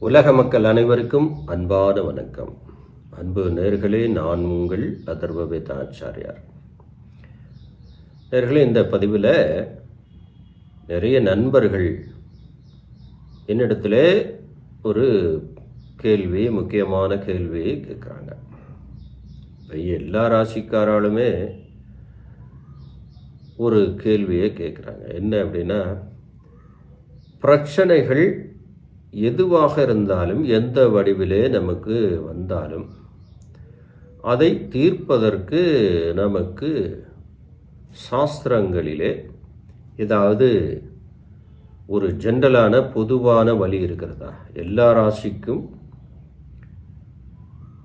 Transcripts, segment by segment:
உலக மக்கள் அனைவருக்கும் அன்பான வணக்கம். அன்பு நேர்களே நான் உங்கள் அதர்வ ஆச்சாரியார். நேர்களே இந்த பதிவில் நிறைய நண்பர்கள் என்னிடத்துல ஒரு கேள்வி முக்கியமான கேள்வியை கேட்குறாங்க. இப்போ எல்லா ராசிக்காராலுமே ஒரு கேள்வியை கேட்குறாங்க. என்ன அப்படின்னா பிரச்சனைகள் எதுவாக இருந்தாலும் எந்த வடிவிலே நமக்கு வந்தாலும் அதை தீர்ப்பதற்கு நமக்கு சாஸ்திரங்களிலே ஏதாவது ஒரு ஜென்ரலான பொதுவான வழி இருக்கிறதா? எல்லா ராசிக்கும்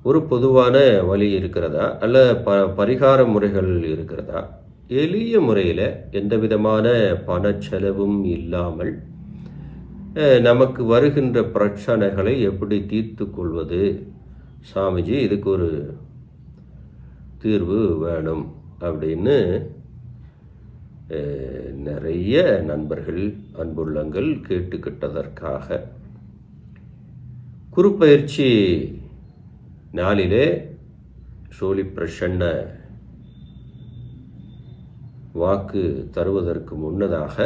ஒரு பொதுவான வழி இருக்கிறதா? அல்ல ப பரிகார முறைகள் இருக்கிறதா? எளிய முறையில் எந்த விதமான பணச்செலவும் இல்லாமல் நமக்கு வருகின்ற பிரச்சனைகளை எப்படி தீர்த்து கொள்வது சாமிஜி இதுக்கு ஒரு தீர்வு வேணும் அப்படின்னு நிறைய நண்பர்கள் அன்புள்ளங்கள் கேட்டுக்கிட்டதற்காக குறுப்பயிற்சி நாளிலே சோழி பிரசன்ன வாக்கு தருவதற்கு முன்னதாக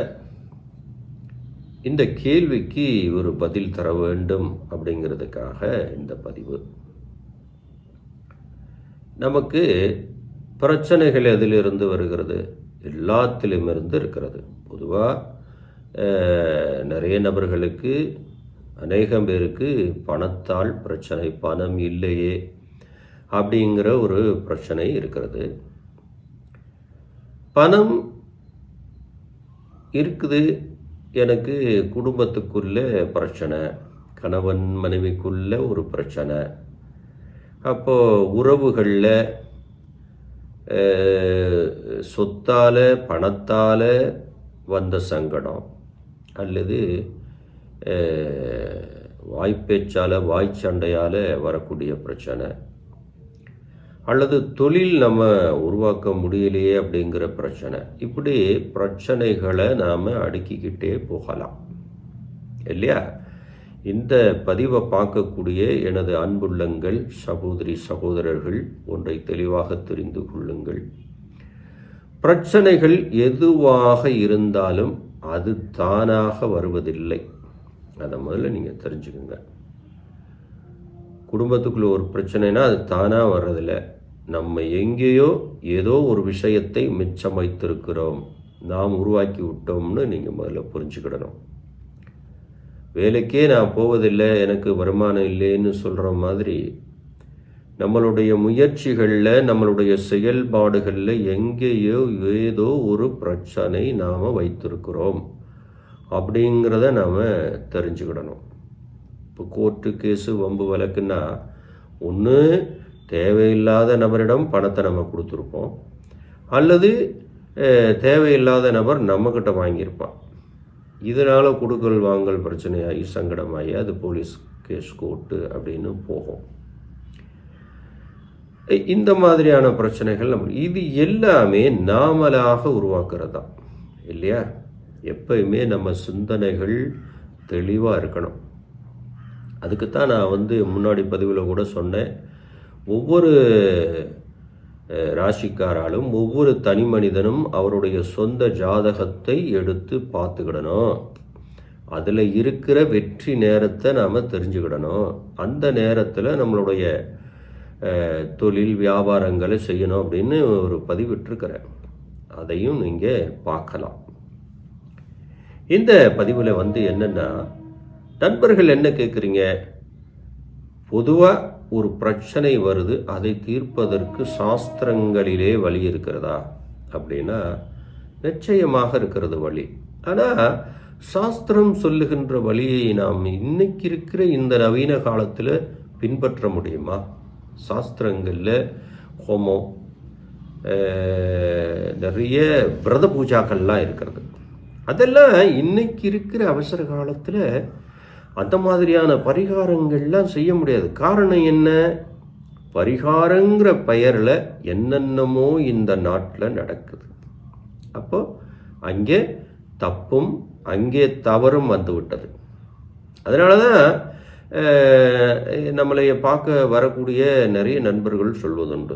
இந்த கேள்விக்கு ஒரு பதில் தர வேண்டும் அப்படிங்கிறதுக்காக இந்த பதிவு. நமக்கு பிரச்சனைகள் எதிலிருந்து வருகிறது? எல்லாத்திலுமிருந்து இருக்கிறது. பொதுவாக நிறைய நபர்களுக்கு அநேகம் பேருக்கு பணத்தால் பிரச்சனை பணம் இல்லையே அப்படிங்கிற ஒரு பிரச்சனை இருக்கிறது. பணம் இருக்குது எனக்கு குடும்பத்துக்குள்ளே பிரச்சனை கணவன் மனைவிக்குள்ளே ஒரு பிரச்சனை. அப்போது உறவுகளில் சொத்தால் பணத்தால் வந்த சங்கடம் அல்லது வாய்ப்பேச்சால் வாய்ப்பேச்சால் வாய்ச்சண்டையால் வரக்கூடிய பிரச்சனை. அல்லது தொழில் நம்ம உருவாக்க முடியலையே அப்படிங்கிற பிரச்சனை. இப்படி பிரச்சனைகளை நாம் அடுக்கிக்கிட்டே போகலாம். இல்லையா? இந்த பதிவை பார்க்கக்கூடிய எனது அன்புள்ளங்கள் சகோதரி சகோதரர்கள் ஒன்றை தெளிவாக தெரிந்து கொள்ளுங்கள். பிரச்சனைகள் எதுவாக இருந்தாலும் அது தானாக வருவதில்லை. அதை முதல்ல நீங்கள் தெரிஞ்சுக்கோங்க. குடும்பத்துக்குள்ள ஒரு பிரச்சனைனா அது தானாக வர்றதில்லை. நம்ம எங்கேயோ ஏதோ ஒரு விஷயத்தை மிச்சம் வைத்திருக்கிறோம் நாம் உருவாக்கி விட்டோம்னு நீங்கள் முதல்ல புரிஞ்சுக்கிடணும். வேலைக்கே நான் போவதில்லை எனக்கு வருமானம் இல்லைன்னு சொல்கிற மாதிரி நம்மளுடைய முயற்சிகளில் நம்மளுடைய செயல்பாடுகளில் எங்கேயோ ஏதோ ஒரு பிரச்சனை நாம் வைத்திருக்கிறோம் அப்படிங்கிறத நாம் தெரிஞ்சுக்கிடணும். இப்போ கோர்ட்டு கேஸு வம்பு வழக்குன்னா ஒன்று தேவையில்லாத நபரிடம் பணத்தை நம்ம கொடுத்துருப்போம். அல்லது தேவையில்லாத நபர் நம்மக்கிட்ட வாங்கியிருப்பான். இதனால் கொடுக்கல் வாங்கல் பிரச்சனையாகி சங்கடமாகி அது போலீஸ் கேஸ் கோர்ட்டு அப்படின்னு போகும். இந்த மாதிரியான பிரச்சனைகள் நம்ம இது எல்லாமே நாமளாக உருவாக்குறது? தான் இல்லையா? எப்பயுமே நம்ம சிந்தனைகள் தெளிவாக இருக்கணும். அதுக்குத்தான் நான் வந்து முன்னாடி பதிவில் கூட சொன்னேன். ஒவ்வொரு ராசிக்காராலும் ஒவ்வொரு தனி மனிதனும் அவருடைய சொந்த ஜாதகத்தை எடுத்து பார்த்துக்கிடணும். அதில் இருக்கிற வெற்றி நேரத்தை நாம் தெரிஞ்சுக்கிடணும். அந்த நேரத்தில் நம்மளுடைய தொழில் வியாபாரங்களை செய்யணும் அப்படின்னு ஒரு பதிவிட்டிருக்கிறேன். அதையும் நீங்கள் பார்க்கலாம். இந்த பதிவில் வந்து என்னென்னா நண்பர்கள் என்ன கேட்குறீங்க பொதுவாக ஒரு பிரச்சனை வருது அதை தீர்ப்பதற்கு சாஸ்திரங்களிலே வழி இருக்கிறதா? அப்படின்னா நிச்சயமாக இருக்கிறது வழி. ஆனால் சாஸ்திரம் சொல்லுகின்ற வழியை நாம் இன்னைக்கு இருக்கிற இந்த நவீன காலத்தில் பின்பற்ற முடியுமா? சாஸ்திரங்களில் ஹோமம் நிறைய விரத பூஜாக்கள்லாம் இருக்கிறது. அதெல்லாம் இன்னைக்கு இருக்கிற அவசர காலத்தில் அந்த மாதிரியான பரிகாரங்கள்லாம் செய்ய முடியாது. காரணம் என்ன? பரிகாரங்கிற பெயரில் என்னென்னமோ இந்த நாட்டில் நடக்குது. அப்போ அங்கே தப்பும் அங்கே தவறும் வந்துவிட்டது அதனால தான் நம்மளை பார்க்க வரக்கூடிய நிறைய நண்பர்கள் சொல்வதுண்டு.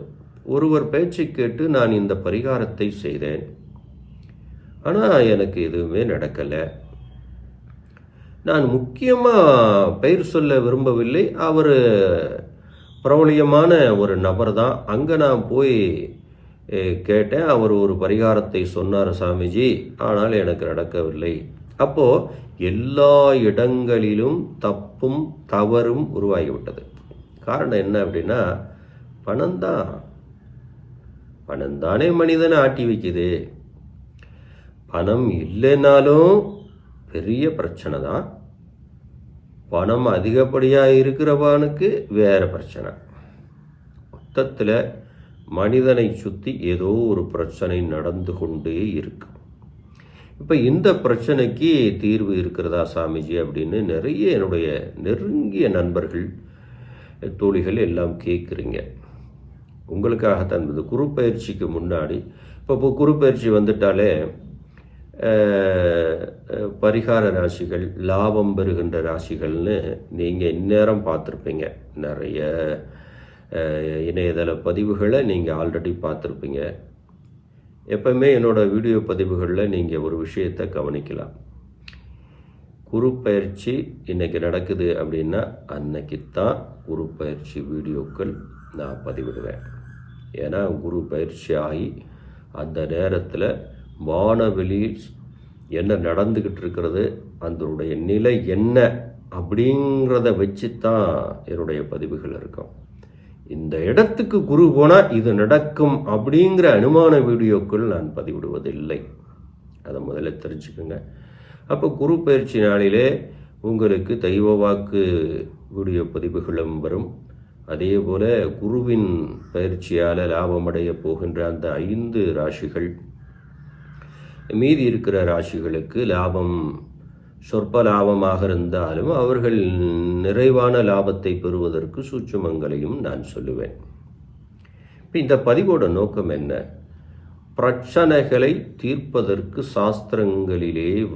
ஒருவர் பேச்சை கேட்டு நான் இந்த பரிகாரத்தை செய்தேன். ஆனால் எனக்கு எதுவுமே நடக்கலை. நான் முக்கியமாக பெயர் சொல்ல விரும்பவில்லை. அவர் பிரபலியமான ஒரு நபர் தான் அங்கே நான் போய் கேட்டேன். அவர் ஒரு பரிகாரத்தை சொன்னார் சாமிஜி. ஆனால் எனக்கு நடக்கவில்லை. அப்போது எல்லா இடங்களிலும் தப்பும் தவறும் உருவாகிவிட்டது. காரணம் என்ன அப்படின்னா பணம் தான் பணம் தானே மனிதனை ஆட்டி வைக்குது. பணம் இல்லைனாலும் பெரிய பிரச்சனை தான். பணம் அதிகப்படியாக இருக்கிறவனுக்கு வேறு பிரச்சனை. மொத்தத்தில் மனிதனை சுற்றி ஏதோ ஒரு பிரச்சனை நடந்து கொண்டே இருக்கு. இப்போ இந்த பிரச்சனைக்கு தீர்வு இருக்கிறதா சாமிஜி அப்படின்னு நிறைய என்னுடைய நெருங்கிய நண்பர்கள் தோழிகள் எல்லாம் கேட்குறீங்க உங்களுக்காக இந்த குரு பயிற்சிக்கு முன்னாடி இப்போ இப்போ குரு பயிற்சி வந்துட்டாலே பரிகார ராசிகள் லாபம் பெறுகின்ற ராசிகள்னு நீங்கள் இந்நேரம் பார்த்துருப்பீங்க. நிறைய இணையதள பதிவுகளை நீங்கள் ஆல்ரெடி பார்த்துருப்பீங்க. எப்பவுமே என்னோட வீடியோ பதிவுகளில் நீங்கள் ஒரு விஷயத்தை கவனிக்கலாம். குரு பயிற்சி இன்னைக்கு நடக்குது அப்படின்னா அன்னைக்கு தான் குரு பயிற்சி வீடியோக்கள் நான் பதிவிடுவேன். ஏன்னா குரு பயிற்சி ஆகி அந்த நேரத்தில் வானவெளியில் என்ன நடந்துக்கிட்டு இருக்கிறது அதனுடைய நிலை என்ன அப்படிங்கிறத வச்சு தான் என்னுடைய பதிவுகள் இருக்கும். இந்த இடத்துக்கு குரு போனால் இது நடக்கும் அப்படிங்கிற அனுமான வீடியோக்கள் நான் பதிவிடுவதில்லை. அதை முதல்ல தெரிஞ்சுக்கோங்க. அப்போ குரு பயிற்சி நாளிலே உங்களுக்கு தெய்வ வாக்கு வீடியோ பதிவுகளும் வரும். அதே போல் குருவின் பயிற்சியால் லாபமடைய போகின்ற அந்த ஐந்து ராசிகள் மீதி இருக்கிற ராசிகளுக்கு லாபம் சொற்ப லாபமாக இருந்தாலும் அவர்கள் நிறைவான லாபத்தை பெறுவதற்கு சூட்சுமங்களையும் நான் சொல்லுவேன். இப்போ இந்த பதிவோட நோக்கம் என்ன? பிரச்சனைகளை தீர்ப்பதற்கு சாஸ்திரங்களிலே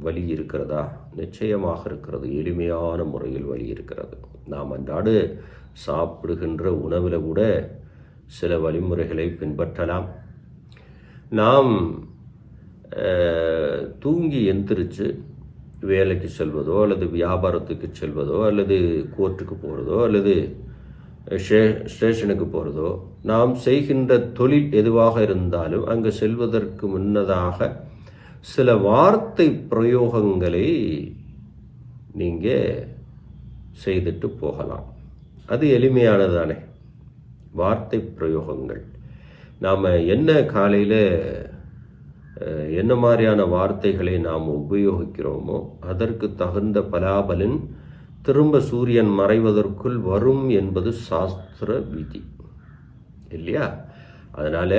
வழி இருக்கிறதா? நிச்சயமாக இருக்கிறது. எளிமையான முறையில் வழி இருக்கிறது. நாம் அன்றாடு சாப்பிடுகின்ற உணவில் கூட சில வழிமுறைகளை பின்பற்றலாம். நாம் தூங்கி எந்திரிச்சு வேலைக்கு செல்வதோ அல்லது வியாபாரத்துக்கு செல்வதோ அல்லது கோர்ட்டுக்கு போகிறதோ அல்லது ஸ்டே ஸ்டேஷனுக்கு போகிறதோ நாம் செய்கின்ற தொழில் எதுவாக இருந்தாலும் அங்கே செல்வதற்கு முன்னதாக சில வார்த்தை பிரயோகங்களை நீங்கள் செய்துட்டு போகலாம். அது எளிமையானதானே. வார்த்தை பிரயோகங்கள். நாம் என்ன காலையில் என்ன மாதிரியான வார்த்தைகளை நாம் உபயோகிக்கிறோமோ அதற்கு தகுந்த பலாபலன் திரும்ப சூரியன் மறைவதற்குள் வரும் என்பது சாஸ்திர விதி. இல்லையா? அதனால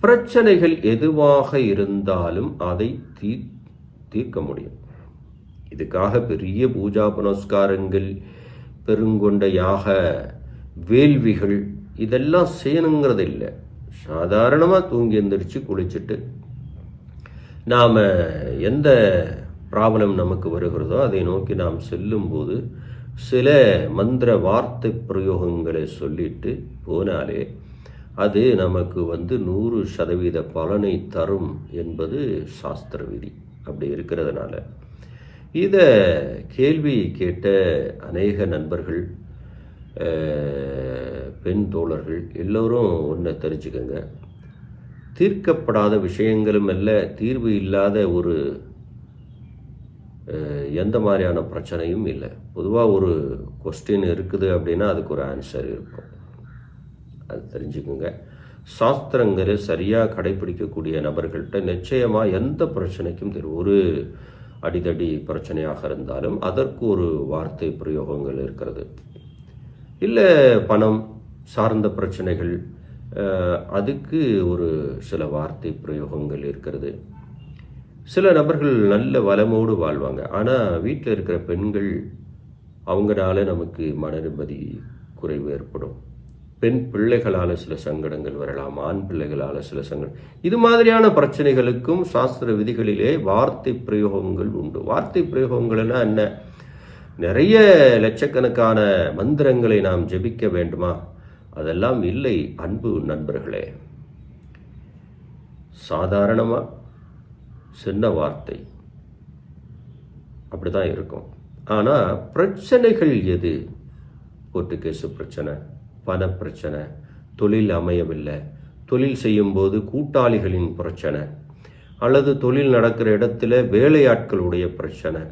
பிரச்சனைகள் எதுவாக இருந்தாலும் அதை தீ தீர்க்க முடியும். இதுக்காக பெரிய பூஜா புனஸ்காரங்கள் பெருங்கொண்ட யாக வேள்விகள் இதெல்லாம் செய்யணுங்கிறது இல்லை சாதாரணமாக தூங்கி எந்திரிச்சு குளிச்சுட்டு நாம் எந்த ப்ராப்ளம் நமக்கு வருகிறதோ அதை நோக்கி நாம் செல்லும்போது சில மந்திர வார்த்தை பிரயோகங்களை சொல்லிட்டு போனாலே அது நமக்கு வந்து நூறு சதவீத பலனை தரும் என்பது சாஸ்திர விதி அப்படி இருக்கிறதுனால. இதை கேள்வி கேட்ட அநேக நண்பர்கள் பெண் தோழர்கள் எல்லோரும் ஒன்றை தெரிஞ்சுக்கங்க. தீர்க்கப்படாத விஷயங்களும் அல்ல தீர்வு இல்லாத ஒரு எந்த மாதிரியான பிரச்சனையும் இல்லை. பொதுவாக ஒரு கொஸ்டின் இருக்குது அப்படின்னா அதுக்கு ஒரு ஆன்சர் இருக்கும். அது தெரிஞ்சுக்குங்க. சாஸ்திரங்களை சரியாக கடைபிடிக்கக்கூடிய நபர்கள்ட்ட நிச்சயமாக எந்த பிரச்சனைக்கும் தெரியும் ஒரு அடிதடி பிரச்சனையாக இருந்தாலும் அதற்கு ஒரு வார்த்தை பிரயோகங்கள் இருக்கிறது. இல்லை பணம் சார்ந்த பிரச்சனைகள் அதுக்கு ஒரு சில வார்த்தை பிரயோகங்கள் இருக்கிறது. சில நபர்கள் நல்ல வளமோடு வாழ்வாங்க. ஆனால் வீட்டில் இருக்கிற பெண்கள் அவங்களால நமக்கு மன நிம்மதி குறைவு ஏற்படும். பெண் பிள்ளைகளால் சில சங்கடங்கள் வரலாம் ஆண் பிள்ளைகளால் சில சங்கடம் இது மாதிரியான பிரச்சனைகளுக்கும் சாஸ்திர விதிகளிலே வார்த்தை பிரயோகங்கள் உண்டு. வார்த்தை பிரயோகங்கள்னா என்ன? நிறைய லட்சக்கணக்கான மந்திரங்களை நாம் ஜெபிக்க வேண்டுமா? அதெல்லாம் இல்லை அன்பு நண்பர்களே. சாதாரணமாக சின்ன வார்த்தை. அப்படி தான் இருக்கும். ஆனால் பிரச்சனைகள் எது? கோர்ட்டு கேஸு பிரச்சனை பண பிரச்சனை தொழில் அமையவில்லை. தொழில் செய்யும்போது கூட்டாளிகளின் பிரச்சனை அல்லது தொழில் நடக்கிற இடத்துல வேலையாட்களுடைய பிரச்சனை.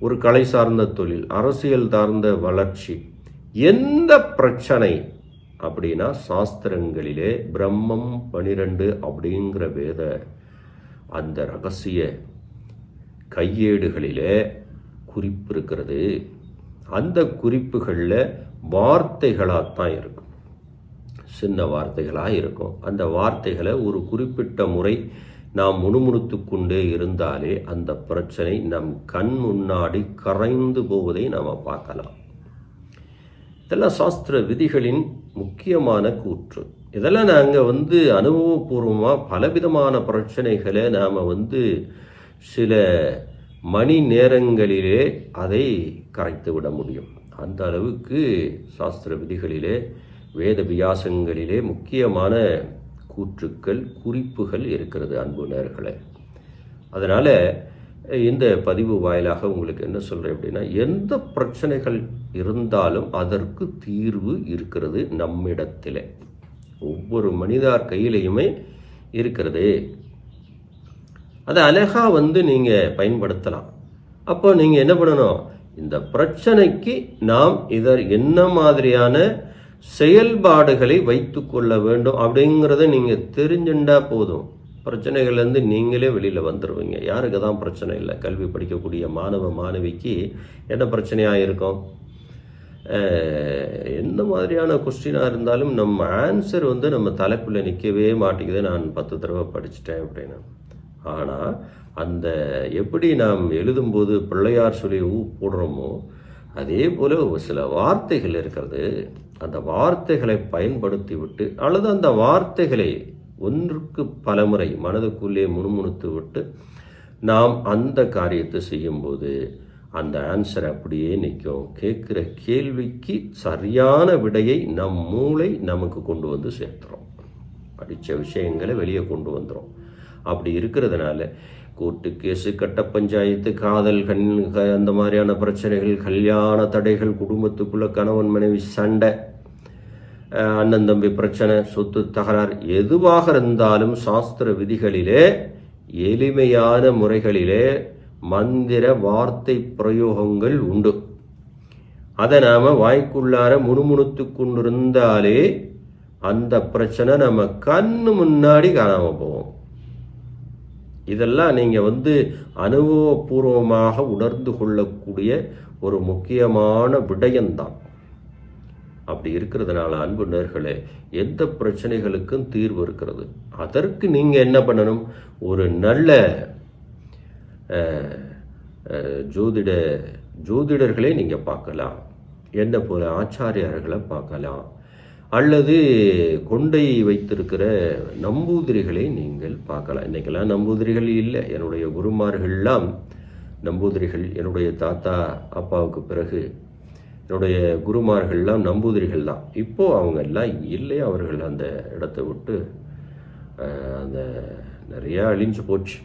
ஒரு கலை சார்ந்த தொழில் அரசியல் சார்ந்த வளர்ச்சி எந்த பிரச்சனை அப்படின்னா சாஸ்திரங்களிலே பிரம்மம் பனிரெண்டு அப்படிங்கிற வேத அந்த ரகசிய கையேடுகளிலே குறிப்பு இருக்கிறது அந்த குறிப்புகளில் வார்த்தைகளாக தான் இருக்கும். சின்ன வார்த்தைகளாக இருக்கும். அந்த வார்த்தைகளை ஒரு குறிப்பிட்ட முறை நாம் முணுமுணுத்து கொண்டே இருந்தாலே அந்த பிரச்சனை நம் கண் முன்னாடி கரைந்து போவதை நாம் பார்க்கலாம். இதெல்லாம் சாஸ்திர விதிகளின் முக்கியமான கூற்று. இதெல்லாம் நாங்கள் வந்து அனுபவபூர்வமாக பலவிதமான பிரச்சனைகளை நாம் வந்து சில மணி நேரங்களிலே அதை கரைத்து விட முடியும். அந்த அளவுக்கு சாஸ்திர விதிகளிலே வேத வியாசங்களிலே முக்கியமான கூற்றுக்கள் குறிப்புகள் இருக்கிறது அன்பு நேர்களை. அதனால் இந்த பதிவு வாயிலாக உங்களுக்கு என்ன சொல்கிறேன் அப்படின்னா எந்த பிரச்சனைகள் இருந்தாலும் அதற்கு தீர்வு இருக்கிறது நம்மிடத்தில். ஒவ்வொரு மனிதார் கையிலையுமே இருக்கிறது. அதை அழகாக வந்து நீங்கள் பயன்படுத்தலாம். அப்போ நீங்கள் என்ன பண்ணணும்? இந்த பிரச்சனைக்கு நாம் இதர் என்ன மாதிரியான செயல்பாடுகளை வைத்து கொள்ள வேண்டும் அப்படிங்கிறத நீங்கள் தெரிஞ்சுட்டா போதும். பிரச்சனைகள்லேருந்து நீங்களே வெளியில் வந்துடுவீங்க யாருக்கு தான் பிரச்சனை இல்லை. கல்வி படிக்கக்கூடிய மாணவ மாணவிக்கு என்ன பிரச்சனையாக இருக்கும்? எந்த மாதிரியான கொஸ்டினாக இருந்தாலும் நம்ம ஆன்சர் வந்து நம்ம தலைக்குள்ளே நிற்கவே மாட்டேங்குது. நான் பத்து தடவை படிச்சுட்டேன் அப்படின்னு. ஆனால் அந்த எப்படி நாம் எழுதும்போது பிள்ளையார் சொல்லி ஊ போடுறோமோ அதே போல் சில வார்த்தைகள் இருக்கிறது. அந்த வார்த்தைகளை பயன்படுத்தி விட்டு அல்லது அந்த வார்த்தைகளை ஒன்றுக்கு பலமுறை மனதுக்குள்ளே முணுமுணுத்து விட்டு நாம் அந்த காரியத்தை செய்யும்போது அந்த ஆன்சர் அப்படியே நிற்கும். கேட்குற கேள்விக்கு சரியான விடையை நம் மூளை நமக்கு கொண்டு வந்து சேர்த்துறோம் படித்த விஷயங்களை வெளியே கொண்டு வந்துடும் அப்படி இருக்கிறதுனால கோர்ட்டு கேஸு கட்ட பஞ்சாயத்து காதல் கண் அந்த மாதிரியான பிரச்சனைகள் கல்யாண தடைகள் குடும்பத்துக்குள்ளே கணவன் மனைவி சண்டை அண்ணன் தம்பி பிரச்சனை சொத்து தகராறு எதுவாக இருந்தாலும் சாஸ்திர விதிகளிலே எளிமையான முறைகளிலே மந்திர வார்த்தை பிரயோகங்கள் உண்டு. அதை நாம் வாய்க்குள்ளார முணுமுணுத்து கொண்டிருந்தாலே அந்த பிரச்சனை நம்ம கண்ணு முன்னாடி காணாமல் போவோம் இதெல்லாம் நீங்கள் வந்து அனுபவபூர்வமாக உணர்ந்து கொள்ளக்கூடிய ஒரு முக்கியமான விடயம்தான். அப்படி இருக்கிறதுனால அன்பு நேர்களே எந்த பிரச்சனைகளுக்கும் தீர்வு இருக்கிறது. அதற்கு நீங்கள் என்ன பண்ணணும்? ஒரு நல்ல ஜோதிட ஜோதிடர்களை நீங்கள் பார்க்கலாம். என்ன போல ஆச்சாரியார்களை பார்க்கலாம். அல்லது கொண்டை வைத்திருக்கிற நம்பூதிரிகளை நீங்கள் பார்க்கலாம். இன்றைக்கெல்லாம் நம்பூதிரிகள் இல்லை. என்னுடைய குருமார்கள்லாம் நம்பூதிரிகள் என்னுடைய தாத்தா அப்பாவுக்கு பிறகு என்னுடைய குருமார்கள்லாம் நம்பூதிரிகள் தான் இப்போது அவங்க எல்லாம் இல்லை அவர்கள் அந்த இடத்த விட்டு அந்த நிறையா அழிஞ்சு போச்சு.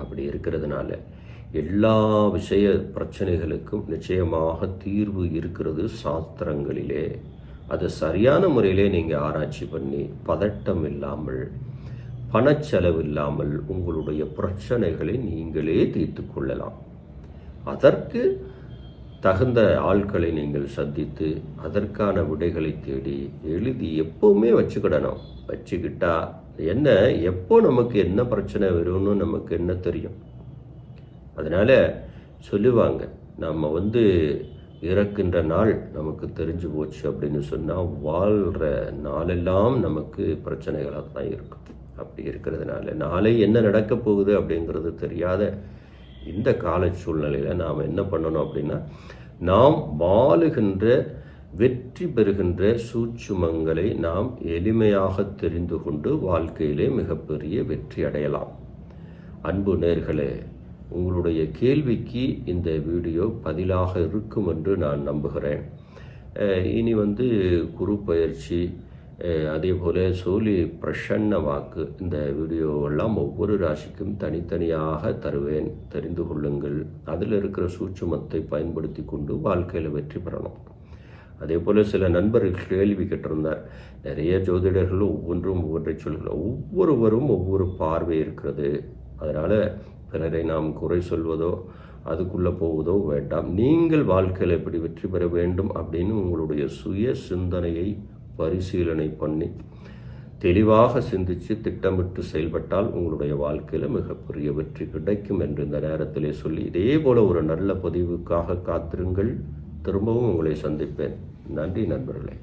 அப்படி இருக்கிறதுனால எல்லா விஷய பிரச்சனைகளுக்கும் நிச்சயமாக தீர்வு இருக்கிறது சாஸ்திரங்களிலே. அது சரியான முறையிலே நீங்கள் ஆராய்ச்சி பண்ணி பதட்டம் இல்லாமல் பணச்செலவு இல்லாமல் உங்களுடைய பிரச்சனைகளை நீங்களே தீர்த்து கொள்ளலாம். அதற்கு தகுந்த ஆட்களை நீங்கள் சந்தித்து அதற்கான விடைகளை தேடி எழுதி எப்போவுமே வச்சுக்கிடணும். வச்சுக்கிட்டா என்ன? எப்போ நமக்கு என்ன பிரச்சனை வரும்னு நமக்கு என்ன தெரியும்? அதனால் சொல்லுவாங்க நம்ம வந்து இறக்கின்ற நாள் நமக்கு தெரிஞ்சு போச்சு அப்படின்னு சொன்னால் வாழ்கிற நாளெல்லாம் நமக்கு பிரச்சனைகளாக தான் இருக்கும். அப்படி இருக்கிறதுனால நாளை என்ன நடக்க போகுது அப்படிங்கிறது தெரியாத இந்த கால சூழ்நிலையில் நாம் என்ன பண்ணணும் அப்படின்னா நாம் வாழுகின்ற வெற்றி பெறுகின்ற சூட்சுமங்களை நாம் எளிமையாக தெரிந்து கொண்டு வாழ்க்கையிலே மிகப்பெரிய வெற்றி அடையலாம். அன்பு நேர்களே உங்களுடைய கேள்விக்கு இந்த வீடியோ பதிலாக இருக்கும் என்று நான் நம்புகிறேன். இனி வந்து குரு பயிற்சி அதே போல் சோலி பிரசன்ன வாக்கு இந்த வீடியோவெல்லாம் ஒவ்வொரு ராசிக்கும் தனித்தனியாக தருவேன். தெரிந்து கொள்ளுங்கள். அதில் இருக்கிற சூட்சுமத்தை பயன்படுத்தி கொண்டு வாழ்க்கையில் வெற்றி பெறணும். அதே போல் சில நண்பர்கள் கேள்வி கேட்டிருந்தார். நிறைய ஜோதிடர்கள் ஒவ்வொன்றும் ஒவ்வொன்றை சொல்கிறார் ஒவ்வொருவரும் ஒவ்வொரு பார்வை இருக்கிறது. அதனால் பிறரை நாம் குறை சொல்வதோ அதுக்குள்ளே போவதோ வேண்டாம். நீங்கள் வாழ்க்கையில் எப்படி வெற்றி பெற வேண்டும் அப்படின்னு உங்களுடைய சுய சிந்தனையை பரிசீலனை பண்ணி தெளிவாக சிந்தித்து திட்டமிட்டு செயல்பட்டால் உங்களுடைய வாழ்க்கையில் மிகப்பெரிய வெற்றி கிடைக்கும் என்று இந்த நேரத்திலே சொல்லி இதே போல ஒரு நல்ல பதிவுக்காக காத்திருங்கள். திரும்பவும் உங்களை சந்திப்பேன். நன்றி நண்பர்களே.